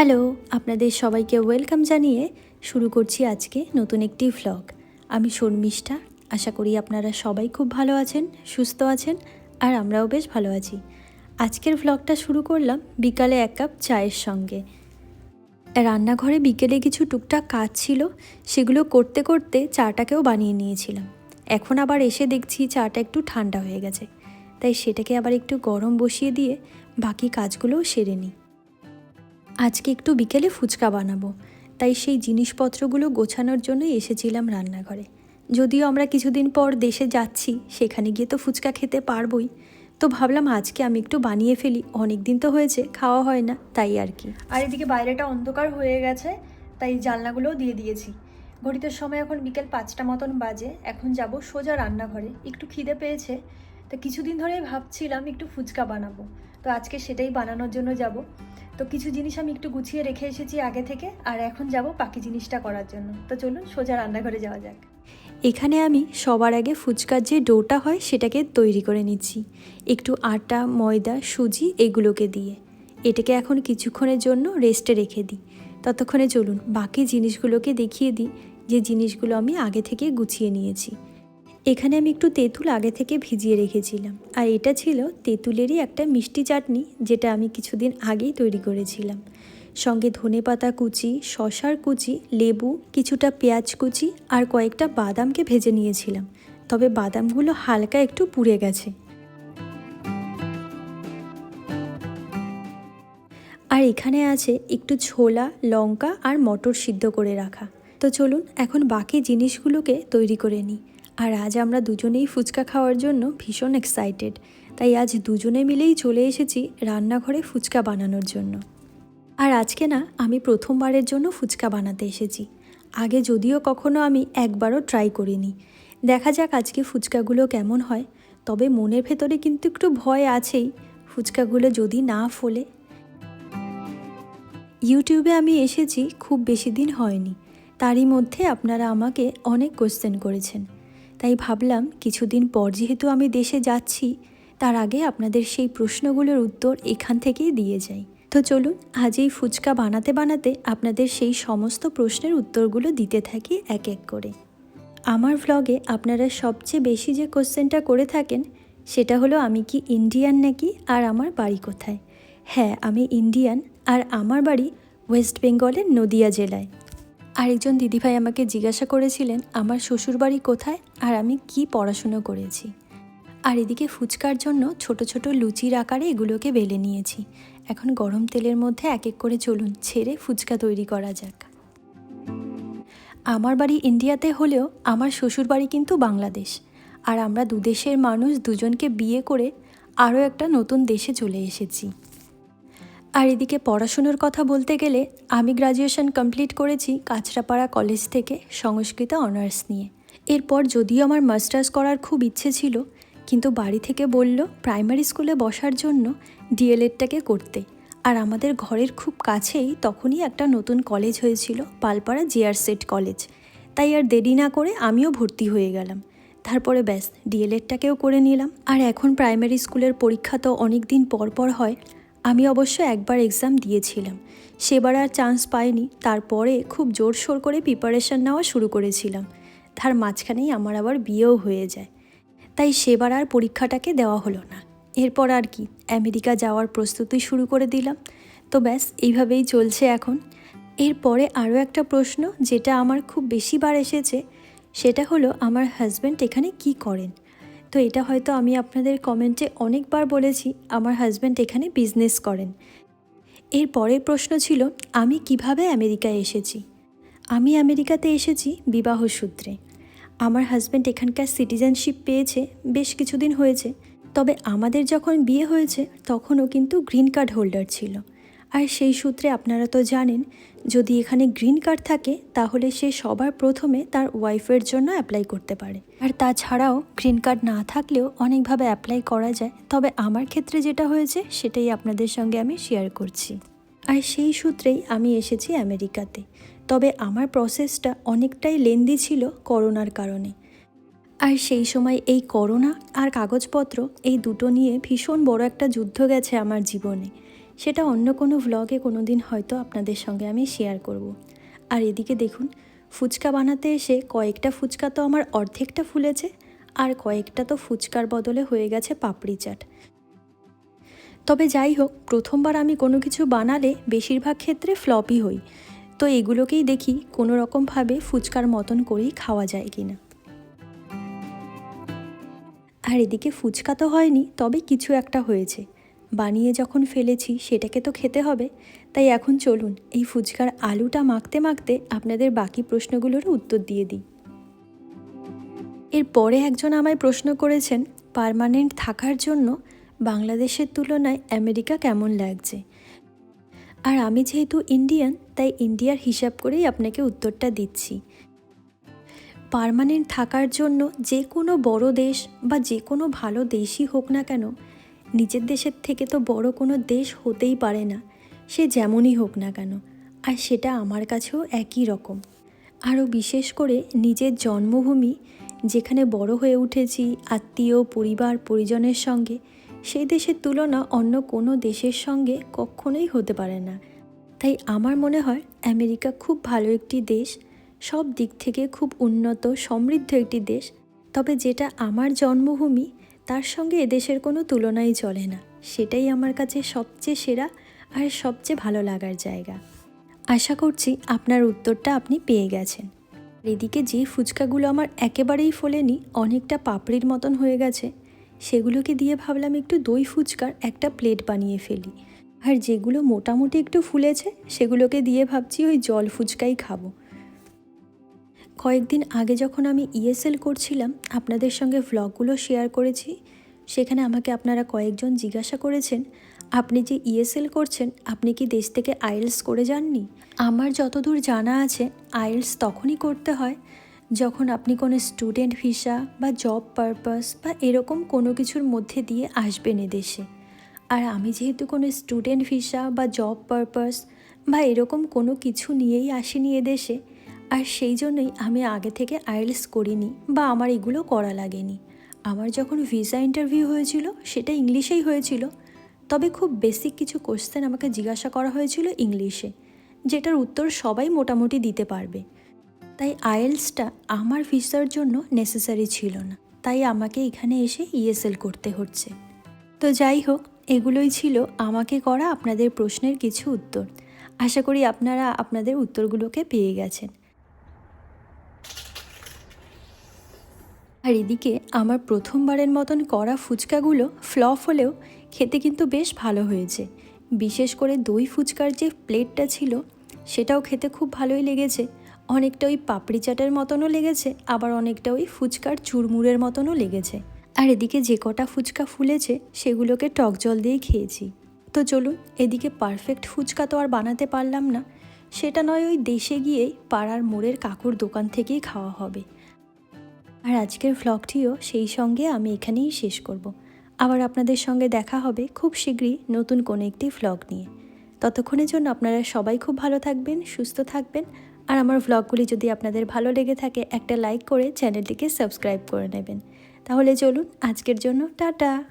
Hello, আপনাদের সবাইকে welcome জানিয়ে শুরু করছি আজকে নতুন একটি ভ্লগ আমি শর্মিষ্ঠা, আশা করি আপনারা সবাই খুব ভালো আছেন, সুস্থ আছেন, আর আমরাও বেশ ভালো আছি। আজকের ভ্লগটা শুরু করলাম বিকালে এক কাপ চায়ের সঙ্গে। রান্নাঘরে বিকেলে কিছু টুকটাক কাজ ছিল, সেগুলো করতে করতে চাটাকেও বানিয়ে নিয়েছিলাম। এখন আবার এসে দেখছি চাটা একটু ঠান্ডা হয়ে গেছে, তাই সেটাকে আবার একটু গরম বসিয়ে দিয়ে বাকি কাজগুলোও সেরে নিই। আজকে একটু বিকেলে ফুচকা বানাবো। তাই সেই জিনিসপত্রগুলো গোছানোর জন্যই এসেছিলাম রান্নাঘরে। যদিও আমরা কিছুদিন পর দেশে যাচ্ছি, সেখানে গিয়ে তো ফুচকা খেতে পারবই। তো ভাবলাম আজকে আমি একটু বানিয়ে ফেলি। অনেক দিন তো হয়েছে, খাওয়া হয় না, তাই আর কি। আর এদিকে বাইরেটা অন্ধকার হয়ে গেছে, তাই জানলাগুলোও দিয়ে দিয়েছি। ঘড়িতে সময় এখন বিকেল পাঁচটা মতন বাজে, এখন যাব সোজা রান্নাঘরে। একটু খিদে পেয়েছে তো কিছুদিন ধরেই ভাবছিলাম একটু ফুচকা বানাবো। তো আজকে সেটাই বানানোর জন্য যাব। তো কিছু জিনিস আমি একটু গুছিয়ে রেখে এসেছি আগে থেকে, আর এখন যাব বাকি জিনিসটা করার জন্য। তো চলুন সোজা রান্নাঘরে যাওয়া যাক। এখানে আমি সবার আগে ফুচকার যে ডোটা হয় সেটাকে তৈরি করে নিচ্ছি। একটু আটা, ময়দা, সুজি এগুলোকে দিয়ে। এটাকে এখন কিছুক্ষণের জন্য রেস্টে রেখে দিই। ততক্ষণে চলুন বাকি জিনিসগুলোকে দেখিয়ে দিই। যে জিনিসগুলো আমি আগে থেকে গুছিয়ে নিয়েছি। এখানে আমি একটু তেঁতুল আগে থেকে ভিজিয়ে রেখেছিলাম। আর এটা ছিল তেঁতুলেরই একটা মিষ্টি চাটনি, যেটা আমি কিছুদিন আগেই তৈরি করেছিলাম। সঙ্গে ধনে পাতা কুচি শশার কুচি, লেবু, কিছুটা পেঁয়াজ কুচি আর কয়েকটা বাদামকে ভেজে নিয়েছিলাম। তবে বাদামগুলো হালকা একটু পুড়ে গেছে। আর এখানে আছে একটু ছোলা, লঙ্কা আর মটর সিদ্ধ করে রাখা। তো চলুন এখন বাকি জিনিসগুলোকে তৈরি করে নিই। আর আজ আমরা দুজনেই ফুচকা খাওয়ার জন্য ভীষণ এক্সাইটেড তাই আজ দুজনে মিলেই চলে এসেছি রান্নাঘরে ফুচকা বানানোর জন্য। আর আজকে না, আমি প্রথমবারের জন্য ফুচকা বানাতে এসেছি। আগে যদিও কখনো আমি একবারও ট্রাই করিনি। দেখা যাক আজকে ফুচকাগুলো কেমন হয়। তবে মনের ভেতরে কিন্তু একটু ভয় আছেই ফুচকাগুলো যদি না ফোলে। ইউটিউবে আমি এসেছি, খুব বেশি দিন হয়নি। তারই মধ্যে আপনারা আমাকে অনেক কোশ্চেন করেছেন। তাই ভাবলাম কিছুদিন পর যেহেতু আমি দেশে যাচ্ছি, তার আগে আপনাদের সেই প্রশ্নগুলোর উত্তর এখান থেকেই দিয়ে যাই। তো চলুন, আজ এই ফুচকা বানাতে বানাতে আপনাদের সেই সমস্ত প্রশ্নের উত্তরগুলো দিতে থাকি এক এক করে। আমার ভ্লগে আপনারা সবচেয়ে বেশি যে কোশ্চেনটা করে থাকেন, সেটা হলো, আমি কি ইন্ডিয়ান নাকি? আর আমার বাড়ি কোথায়? হ্যাঁ আমি ইন্ডিয়ান আর আমার বাড়ি ওয়েস্ট বেঙ্গলের নদিয়া জেলায়। আরেকজন দিদিভাই আমাকে জিজ্ঞাসা করেছিলেন, আমার শ্বশুরবাড়ি কোথায়? আর আমি কি পড়াশুনো করেছি? আর এদিকে ফুচকার জন্য ছোট ছোট লুচির আকারে এগুলোকে বেলে নিয়েছি। এখন গরম তেলের মধ্যে এক এক করে চলুন, ছেড়ে ফুচকা তৈরি করা যাক। আমার বাড়ি ইন্ডিয়াতে হলেও আমার শ্বশুরবাড়ি কিন্তু বাংলাদেশ। আর আমরা দুদেশের মানুষ দুজনকে বিয়ে করে আরও একটা নতুন দেশে চলে এসেছি। আর এদিকে পড়াশুনোর কথা বলতে গেলে আমি গ্রাজুয়েশন কমপ্লিট করেছি কাঁচরাপাড়া কলেজ থেকে সংস্কৃত অনার্স নিয়ে। এরপর যদিও আমার মাস্টার্স করার খুব ইচ্ছে ছিল, কিন্তু বাড়ি থেকে বলল প্রাইমারি স্কুলে বসার জন্য ডিএলএডটাকে করতে। আর আমাদের ঘরের খুব কাছেই তখনই একটা নতুন কলেজ হয়েছিল পালপাড়া জিআর সেট কলেজ তাই আর দেরি না করে আমিও ভর্তি হয়ে গেলাম। তারপরে ব্যাস ডিএলএডটাকেও করে নিলাম। আর এখন প্রাইমারি স্কুলের পরীক্ষা তো অনেক দিন পর পর হয় আমি অবশ্য একবার এক্সাম দিয়েছিলাম। সেবার আর চান্স পাইনি। তারপরে খুব জোরসোর করে প্রিপারেশন নেওয়া শুরু করেছিলাম। তার মাঝখানেই আমার আবার বিয়েও হয়ে যায়। তাই সেবার আর পরীক্ষাটাকে দেওয়া হলো না। এরপর আর কি, আমেরিকা যাওয়ার প্রস্তুতি শুরু করে দিলাম। তো ব্যাস, এইভাবেই চলছে এখন। এরপরে আরও একটা প্রশ্ন, যেটা আমার খুব বেশিবার এসেছে। সেটা হলো, আমার হাজব্যান্ড এখানে কি করেন? তো এটা হয়তো আমি আপনাদের কমেন্টে অনেকবার বলেছি, আমার হাজব্যান্ড এখানে বিজনেস করেন। এর পরের প্রশ্ন ছিল, আমি কীভাবে আমেরিকায় এসেছি? আমি আমেরিকাতে এসেছি বিবাহ সূত্রে। আমার হাজব্যান্ড এখানকার সিটিজেনশিপ পেয়েছে, বেশ কিছুদিন হয়েছে। তবে আমাদের যখন বিয়ে হয়েছে, তখনও কিন্তু গ্রিন কার্ড হোল্ডার ছিল। আর সেই সূত্রে আপনারা তো জানেন, যদি এখানে গ্রিন কার্ড থাকে, তাহলে সে সবার প্রথমে তার ওয়াইফের জন্য অ্যাপ্লাই করতে পারে। আর তাছাড়াও গ্রিন কার্ড না থাকলেও অনেকভাবে অ্যাপ্লাই করা যায়, তবে আমার ক্ষেত্রে যেটা হয়েছে, সেটাই আপনাদের সঙ্গে আমি শেয়ার করছি। আর সেই সূত্রেই আমি এসেছি আমেরিকাতে। তবে আমার প্রসেসটা অনেকটাই লেন্দি ছিল করোনার কারণে। আর সেই সময় এই করোনা আর কাগজপত্র, এই দুটো নিয়ে ভীষণ বড় একটা যুদ্ধ গেছে আমার জীবনে। সেটা অন্য কোনো ভ্লগে কোনো দিন হয়তো আপনাদের সঙ্গে আমি শেয়ার করব। আর এদিকে দেখুন, ফুচকা বানাতে এসে কয়েকটা ফুচকা তো আমার অর্ধেকটা ফুলেছে, আর কয়েকটা তো ফুচকার বদলে হয়ে গেছে পাপড়ি চাট। তবে যাই হোক, প্রথমবার আমি কোনো কিছু বানালে বেশিরভাগ ক্ষেত্রে ফ্লপই হই। তো এগুলোকেই দেখি কোনো রকমভাবে ফুচকার মতন করেই খাওয়া যায় কি না আর এদিকে ফুচকা তো হয়নি, তবে কিছু একটা হয়েছে। বানিয়ে যখন ফেলেছি সেটাকে তো খেতে হবে। তাই এখন চলুন এই ফুচকার আলুটা মাখতে মাখতে আপনাদের বাকি প্রশ্নগুলোরও উত্তর দিয়ে দিই। এরপরে একজন আমায় প্রশ্ন করেছেন, পারমানেন্ট থাকার জন্য বাংলাদেশের তুলনায় আমেরিকা কেমন লাগছে? আর আমি যেহেতু ইন্ডিয়ান, তাই ইন্ডিয়ার হিসাব করেই আপনাকে উত্তরটা দিচ্ছি। পারমানেন্ট থাকার জন্য যে কোনো বড় দেশ বা যে কোনো ভালো দেশই হোক না কেন নিজের দেশের থেকে তো বড় কোনো দেশ হতেই পারে না। সে যেমনই হোক না কেন, আর সেটা আমার কাছেও একই রকম। আরও বিশেষ করে নিজের জন্মভূমি, যেখানে বড় হয়ে উঠেছি, আত্মীয়, পরিবার, পরিজনের সঙ্গে, সেই দেশের তুলনা অন্য কোনো দেশের সঙ্গে কখনোই হতে পারে না। তাই আমার মনে হয় আমেরিকা খুব ভালো একটি দেশ, সব দিক থেকে খুব উন্নত, সমৃদ্ধ একটি দেশ। তবে যেটা আমার জন্মভূমি তার সঙ্গে এদেশের কোনো তুলনাই চলে না। সেটাই আমার কাছে সবচেয়ে সেরা আর সবচেয়ে ভালো লাগার জায়গা। আশা করছি আপনার উত্তরটা আপনি পেয়ে গেছেন। এদিকে যে ফুচকাগুলো আমার একেবারেই ফোলেনি, অনেকটা পাপড়ির মতন হয়ে গেছে, সেগুলোকে দিয়ে ভাবলাম একটু দই ফুচকার একটা প্লেট বানিয়ে ফেলি। আর যেগুলো মোটামুটি একটু ফুলেছে, সেগুলোকে দিয়ে ভাবছি ওই জল ফুচকাই খাব। কয়েকদিন আগে যখন আমি ইএসএল করছিলাম, আপনাদের সঙ্গে ভ্লগগুলো শেয়ার করেছি, সেখানে আমাকে আপনারা কয়েকজন জিজ্ঞাসা করেছেন, আপনি যে ইএসএল করছেন, আপনি কি দেশ থেকে আইএলস করে যাননি? আমার যতদূর জানা আছে, আইএলস তখনই করতে হয়, যখন আপনি কোনো স্টুডেন্ট ভিসা বা জব পারপাস বা এরকম কোনো কিছুর মধ্যে দিয়ে আসবেন এদেশে। আর আমি যেহেতু কোনো স্টুডেন্ট ভিসা বা জব পারপাস বা এরকম কোনো কিছু নিয়েই আসিনি এদেশে আর সেই জন্যই আমি আগে থেকে আইএলস করিনি বা আমার এগুলো করা লাগেনি। আমার যখন ভিসা ইন্টারভিউ হয়েছিল, সেটা ইংলিশেই হয়েছিল। তবে খুব বেসিক কিছু কোশ্চেন আমাকে জিজ্ঞাসা করা হয়েছিল ইংলিশে, যেটার উত্তর সবাই মোটামুটি দিতে পারবে। তাই আইএলসটা আমার ভিসার জন্য নেসেসারি ছিল না। তাই আমাকে এখানে এসে ইএসএল করতে হচ্ছে। তো যাই হোক, এগুলোই ছিল আমাকে করা আপনাদের প্রশ্নের কিছু উত্তর। আশা করি আপনারা আপনাদের উত্তরগুলোকে পেয়ে গেছেন। আর এদিকে আমার প্রথমবারের মতন করা ফুচকাগুলো ফ্লপ হলেও খেতে কিন্তু বেশ ভালো হয়েছে। বিশেষ করে দই ফুচকার যে প্লেটটা ছিল, সেটাও খেতে খুব ভালোই লেগেছে। অনেকটা ওই পাপড়ি চাটের মতনও লেগেছে, আবার অনেকটা ওই ফুচকার চুরমুরের মতনও লেগেছে। আর এদিকে যে কটা ফুচকা ফুলেছে, সেগুলোকে টক জল দিয়ে খেয়েছি। তো চলুন, এদিকে পারফেক্ট ফুচকা তো আর বানাতে পারলাম না। সেটা নয় ওই দেশে গিয়েই পাড়ার মোড়ের কাকুর দোকান থেকেই খাওয়া হবে। আর আজকের ভ্লগটিও সেই সঙ্গে আমি এখানেই শেষ করব। আবার আপনাদের সঙ্গে দেখা হবে খুব শীঘ্রই নতুন কোনো একটি ভ্লগ নিয়ে। ততক্ষণের জন্য আপনারা সবাই খুব ভালো থাকবেন, সুস্থ থাকবেন। আর আমার ভ্লগগুলি যদি আপনাদের ভালো লেগে থাকে, একটা লাইক করে চ্যানেলটিকে সাবস্ক্রাইব করে নেবেন। তাহলে চলুন আজকের জন্য টাটা।